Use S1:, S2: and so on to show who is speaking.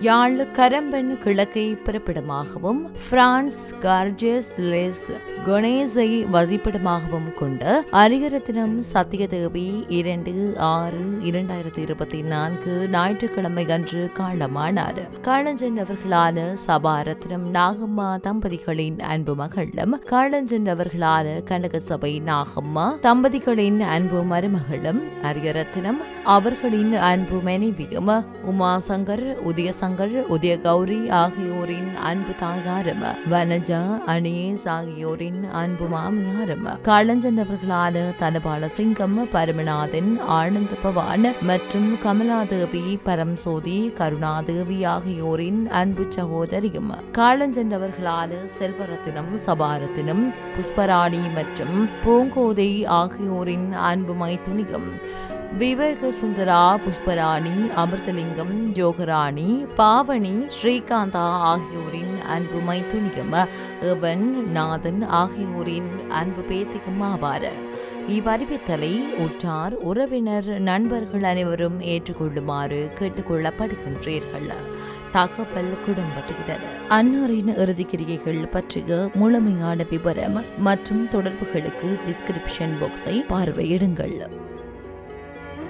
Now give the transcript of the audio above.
S1: யாழ் கரம்பன் கிழக்கை பிறப்பிடமாகவும் France Garges les கணேசை வசிப்பிடமாகவும் கொண்ட அரிகரத்தினம் சத்தியதேவி இரண்டு ஆறு இரண்டாயிரத்தி இருபத்தி நான்கு ஞாயிற்றுக்கிழமை அன்று காலமானார். காலஞ்சென்றவர்களான சபாரத்னம் நாகம்மா தம்பதிகளின் அன்பு மகளும் காலஞ்சென்றவர்களான கனகசபை நாகம்மா தம்பதிகளின் அன்பு மருமகளும் அரியரத்தினம் அவர்களின் அன்பு மனைவியும் உமாசங்கர் தங்கள் உதய கௌரி ஆகியோரின் அன்பு தாயாரும் வனஜா அணியேஸ் ஆகியோரின் அன்பு மாமியாரும் களஞ்சென்றவர்களான தனபால சிங்கம் பரமநாதன் ஆனந்த பவான் மற்றும் கமலாதேவி பரம்சோதி கருணாதேவி ஆகியோரின் அன்பு சகோதரியும் காலஞ்சென்றவர்களான செல்வரத்தினம் சபாரத்தினம் புஷ்பராணி மற்றும் பூங்கோதை ஆகியோரின் அன்பு மைத்துனியும் விவேக சுந்தரா புஷ்பராணி அமிர்தலிங்கம் ஜோகராணி பாவனி ஸ்ரீகாந்தா ஆகியோரின் அன்பு மைத்துனியம் இவன் நாதன் ஆகியோரின் அன்பு பேத்தியும் ஆவார். இவ்வறிவித்தலை உற்றார் உறவினர் நண்பர்கள் அனைவரும் ஏற்றுக்கொள்ளுமாறு கேட்டுக்கொள்ளப்படுகின்றீர்கள். தகவல் குடும்பத்தினர் அன்னாரின் இறுதிக்கிரியைகள் பற்றிய முழுமையான விவரம் மற்றும் தொடர்புகளுக்கு டிஸ்கிரிப்ஷன் பாக்ஸை பார்வையிடுங்கள்.